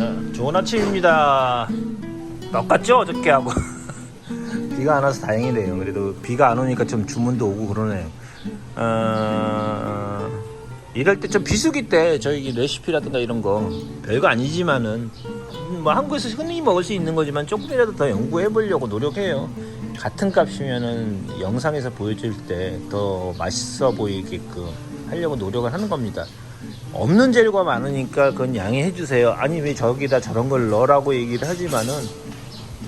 자, 좋은 아침입니다. 똑같죠 어저께하고 비가 안 와서 다행이네요. 그래도 비가 안 오니까 좀 주문도 오고 그러네요. 어, 이럴 때 좀 비수기 때 저희 레시피라든가 이런 거 별거 아니지만은 뭐 한국에서 흔히 먹을 수 있는 거지만 조금이라도 더 연구해 보려고 노력해요. 같은 값이면은 영상에서 보여줄 때 더 맛있어 보이게끔 하려고 노력을 하는 겁니다. 없는 재료가 많으니까 그건 양해해 주세요. 아니 왜 저기다 저런 걸 넣으라고 얘기를 하지만은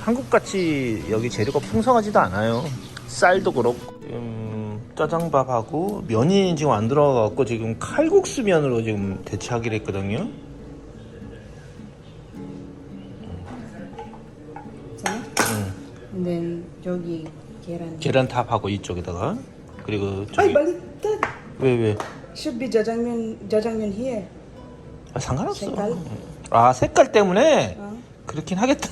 한국같이 여기 재료가 풍성하지도 않아요. 쌀도 그렇고 지금 짜장밥하고 면이 지금 안 들어가갖고 지금 칼국수 면으로 지금 대체하기로 했거든요. Sana? And then 저기 계란. 계란탑하고 이쪽에다가 그리고 저기 baliktad. 왜 왜? Should be jajangmyeon, jajangmyeon here. 아, 상관없어. 색깔? 아 색깔 때문에 어? 그렇긴 하겠다.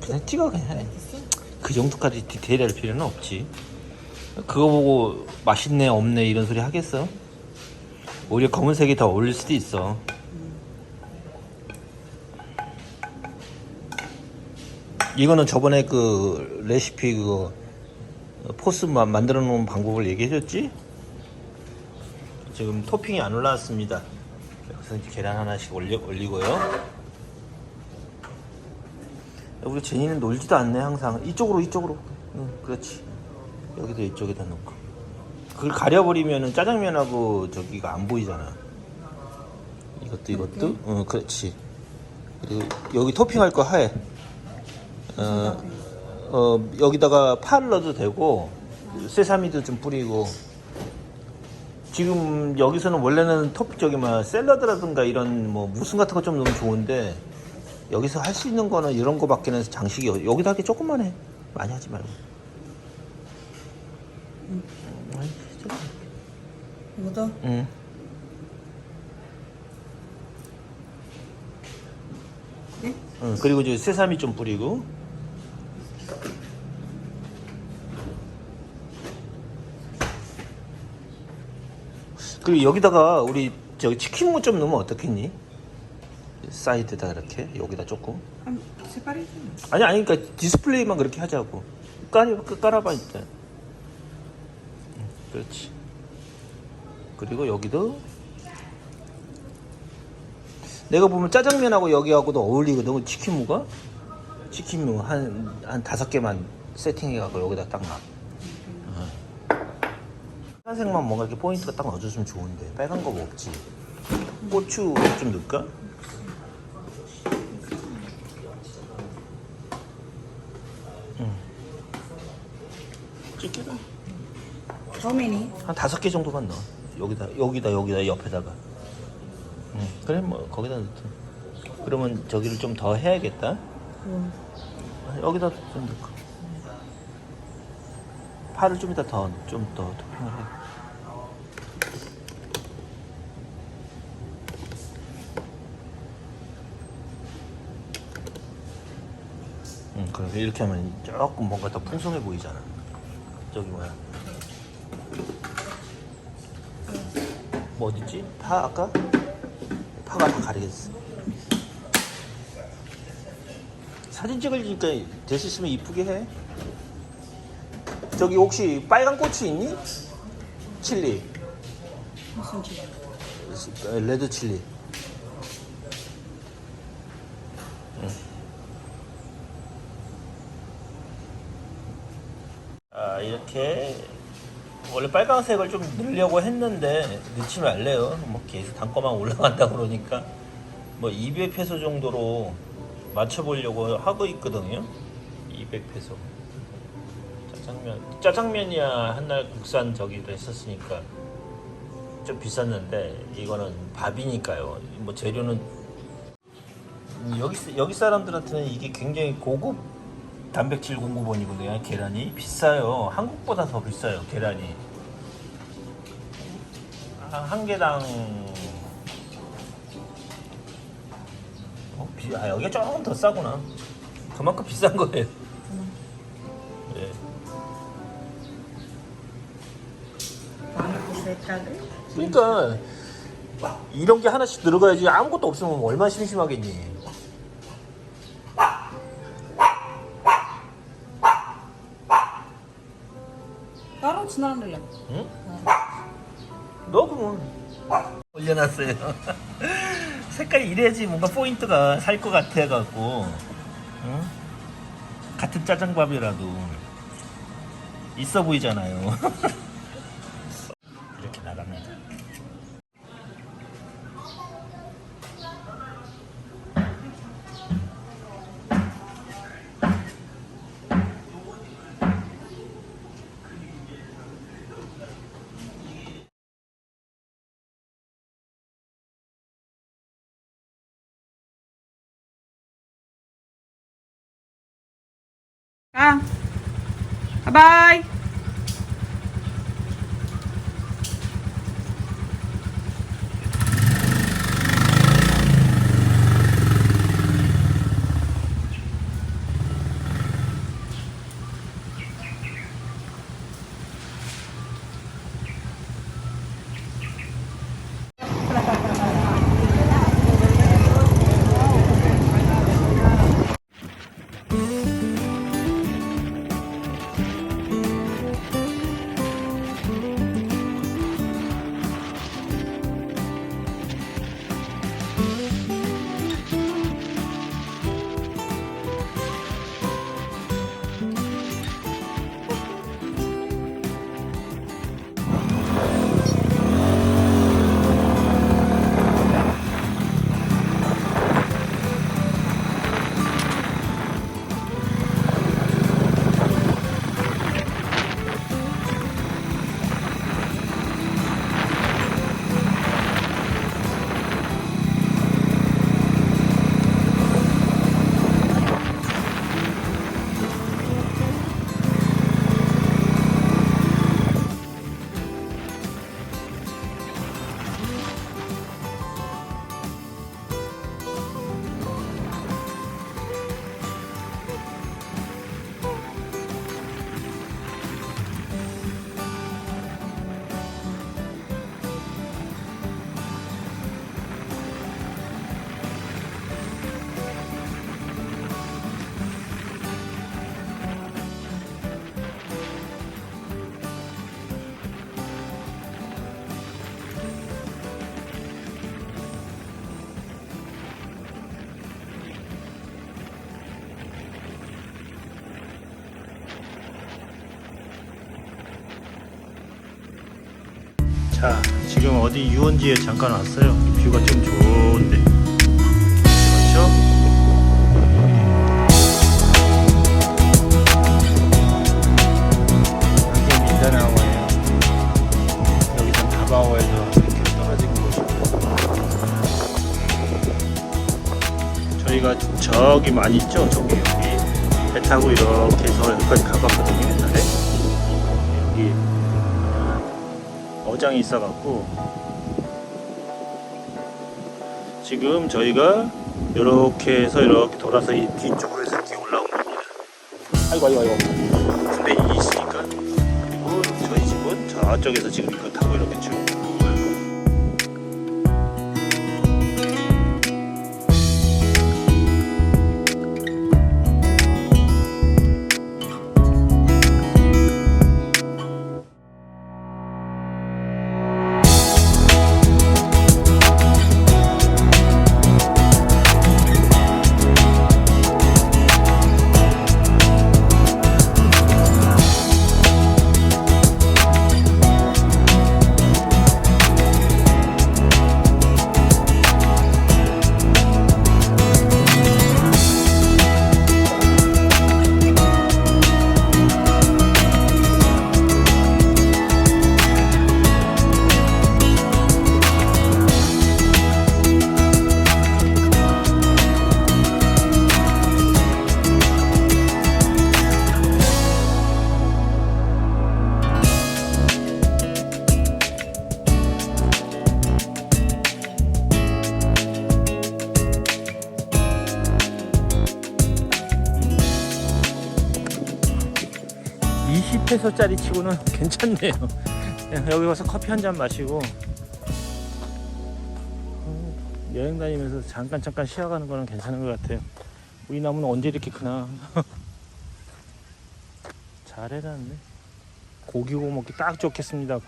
그냥 찍어 그냥. 그 정도까지 디테일할 필요는 없지. 그거 보고 맛있네 없네 이런 소리 하겠어? 오히려 검은색이 더 어울릴 수도 있어. 이거는 저번에 그 레시피 그거 포스 마- 만들어 놓은 방법을 얘기해 줬지? 지금 토핑이 안 올라왔습니다. 그래서 이제 계란 하나씩 올리, 올리고요. 우리 제니는 놀지도 않네 항상. 이쪽으로 이쪽으로. 응 그렇지. 여기도 이쪽에다 놓고. 그걸 가려버리면은 짜장면하고 저기가 안 보이잖아. 이것도 이것도? 응 그렇지. 그리고 여기 토핑할 거 하해. 어, 어 여기다가 파를 넣어도 되고 세사미도 좀 뿌리고 지금 여기서는 원래는 토핑 저기 막 샐러드라든가 이런 뭐 무슨 같은 거 좀 넣으면 좋은데 여기서 할 수 있는 거는 이런 거밖에는 장식이 여- 여기다 하기 조금만 해 많이 하지 말고. 이거도? 응. 네? 응, 그리고 이제 세사미 좀 뿌리고 그리고 여기다가 우리 저기 치킨무 좀 넣으면 어떻겠니? 사이드다 이렇게 여기다 조금 separate. 아니 아니 그러니까 디스플레이만 그렇게 하자고 깔 깔아봐 일단 응, 그렇지 그리고 여기도 내가 보면 짜장면하고 여기하고도 어울리거든 치킨무가 치킨무 한 한 다섯 개만 세팅해갖고 여기다 딱 놔. 어. 빨간색만 뭔가 이렇게 포인트가 딱 넣어줬으면 좋은데 빨간 거 뭐 없지 고추 좀 넣을까? 찍기다 How many? 한 다섯 개 정도만 넣어. 여기다, 여기다, 여기다, 옆에다가. 응, 그래, 뭐, 거기다 넣든. 그러면 저기를 좀 더 해야겠다. 음. 아, 여기다 좀 넣고. 파를 좀 이따 더, 좀 더 토핑을 해. 응, 그래. 이렇게 하면 조금 뭔가 더 풍성해 보이잖아. 저기 뭐야. 뭐 어딨지? 파 아까? 파가 다 가리겠어. 사진 찍으니까 될수 있으면 이쁘게 해. 저기 혹시 빨간 고추 있니? 칠리. 무슨 지 어, 레드 칠리. 응. 이렇게 원래 빨간색을 좀 넣으려고 했는데 넣지 말래요. 뭐 계속 단가만 올라간다 그러니까 뭐 200페소 정도로 맞춰보려고 하고 있거든요. 200페소. 짜장면 짜장면이야 한날 국산 저기도 했었으니까 좀 비쌌는데 이거는 밥이니까요. 뭐 재료는 음, 여기 여기 사람들한테는 이게 굉장히 고급 단백질 공급원이거든요. 계란이 비싸요. 한국보다 더 비싸요. 계란이 한, 한 개당 어, 비, 아 여기가 조금 더 싸구나. 그만큼 비싼 거예요. 예. 그러니까 이런 게 하나씩 들어가야지 아무것도 없으면 얼마나 심심하겠니 Senang nila. 응? 너 그러면 올려놨어요 색깔이 이래야지 뭔가 포인트가 살 것 같아갖고 응? 같은 짜장밥이라도 있어 보이잖아요 Ah. Bye. Bye. 지금 어디 유원지에 잠깐 왔어요. 뷰가 좀 좋은데. 그렇죠? 저희가 저기 많이 있죠? 저기 여기 배 타고 이렇게 해서 여기까지 가봤거든요 옛날에. 여기 어장이 있어갖고 지금 저희가 이렇게 해서 이렇게 돌아서 이 뒤쪽으로 해서 이렇게 올라온 겁니다. 아이고 아이고 아이고. 근데 이 있으니까 그리고 저희 집은 저쪽에서 지금 페소짜리 치고는 괜찮네요. 그냥 여기 와서 커피 한 잔 마시고 여행 다니면서 잠깐 잠깐 쉬어가는 거는 괜찮은 것 같아요. 우리 나무는 언제 이렇게 크나? 잘 해놨네. 고기 구워 먹기 딱 좋겠습니다.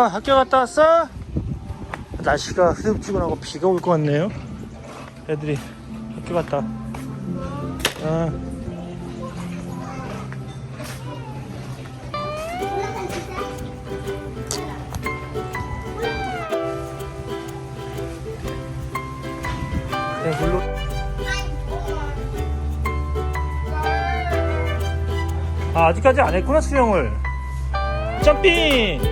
너 학교 갔다 왔어? 날씨가 흐득지근하고 비가 올 것 같네요. 애들이 학교 갔다. 아. 아, 아직까지 안 했구나, 수영을. 점핑!